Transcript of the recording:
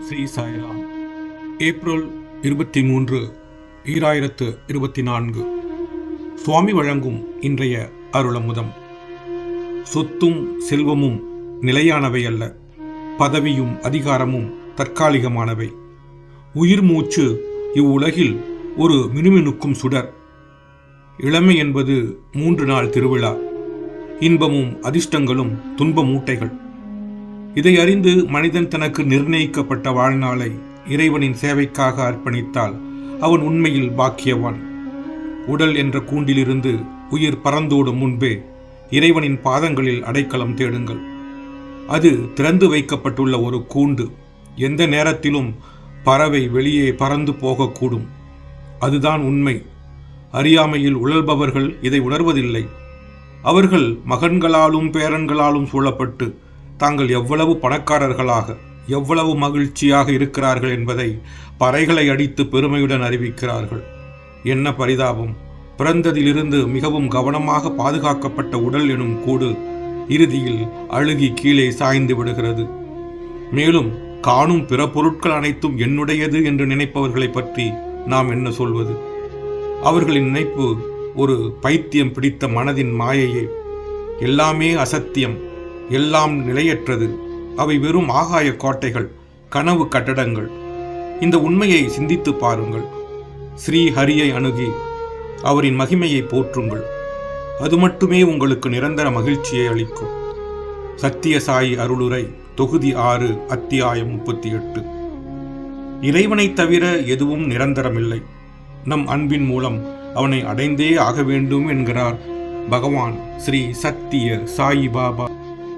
Sri Sairam April இருபத்தி மூன்று ஈராயிரத்து இருபத்தி நான்கு சுவாமி வழங்கும் இன்றைய அருளமுதம். சொத்தும் செல்வமும் நிலையானவை அல்ல பதவியும் அதிகாரமும் தற்காலிகமானவை. உயிர் மூச்சு இவ்வுலகில் ஒரு மினுமினுக்கும் சுடர். இளமை என்பது மூன்று நாள் திருவிழா. இன்பமும் அதிர்ஷ்டங்களும் துன்ப மூட்டைகள். இதை அறிந்து மனிதன் தனக்கு நிர்ணயிக்கப்பட்ட வாழ்நாளை இறைவனின் சேவைக்காக அர்ப்பணித்தால் அவன் உண்மையில் பாக்கியவான். உடல் என்ற கூண்டிலிருந்து உயிர் பறந்தோடும் முன்பே இறைவனின் பாதங்களில் அடைக்கலம் தேடுங்கள். அது திறந்து வைக்கப்பட்டுள்ள ஒரு கூண்டு. எந்த நேரத்திலும் பறவை வெளியே பறந்து போகக்கூடும். அதுதான் உண்மை. அறியாமையில் உழல்பவர்கள் இதை உணர்வதில்லை. அவர்கள் மகன்களாலும் பேரன்களாலும் சூழப்பட்டு தாங்கள் எவ்வளவு பணக்காரர்களாக எவ்வளவு மகிழ்ச்சியாக இருக்கிறார்கள் என்பதை பறைகளை அடித்து பெருமையுடன் அறிவிக்கிறார்கள். என்ன பரிதாபம்! பிறந்ததிலிருந்து மிகவும் கவனமாக பாதுகாக்கப்பட்ட உடல் எனும் கூடு இறுதியில் அழுகி கீழே சாய்ந்து விடுகிறது. மேலும் காணும் பிற பொருட்கள் அனைத்தும் என்னுடையது என்று நினைப்பவர்களை பற்றி நாம் என்ன சொல்வது? அவர்களின் நினைப்பு ஒரு பைத்தியம் பிடித்த மனதின் மாயையே. எல்லாமே அசத்தியம். எல்லாம் நிலையற்றது. அவை வெறும் ஆகாய கோட்டைகள் கனவு கட்டடங்கள். இந்த உண்மையை சிந்தித்து பாருங்கள். ஸ்ரீ ஹரியை அணுகி அவரின் மகிமையை போற்றுங்கள். அது மட்டுமே உங்களுக்கு நிரந்தர மகிழ்ச்சியை அளிக்கும். சத்திய சாயி அருளுரை தொகுதி ஆறு அத்தியாயம் முப்பத்தி எட்டு இறைவனைத் தவிர எதுவும் நிரந்தரமில்லை. நம் அன்பின் மூலம் அவனை அடைந்தே ஆக வேண்டும் என்கிறார் பகவான் ஸ்ரீ சத்திய சாயி பாபா.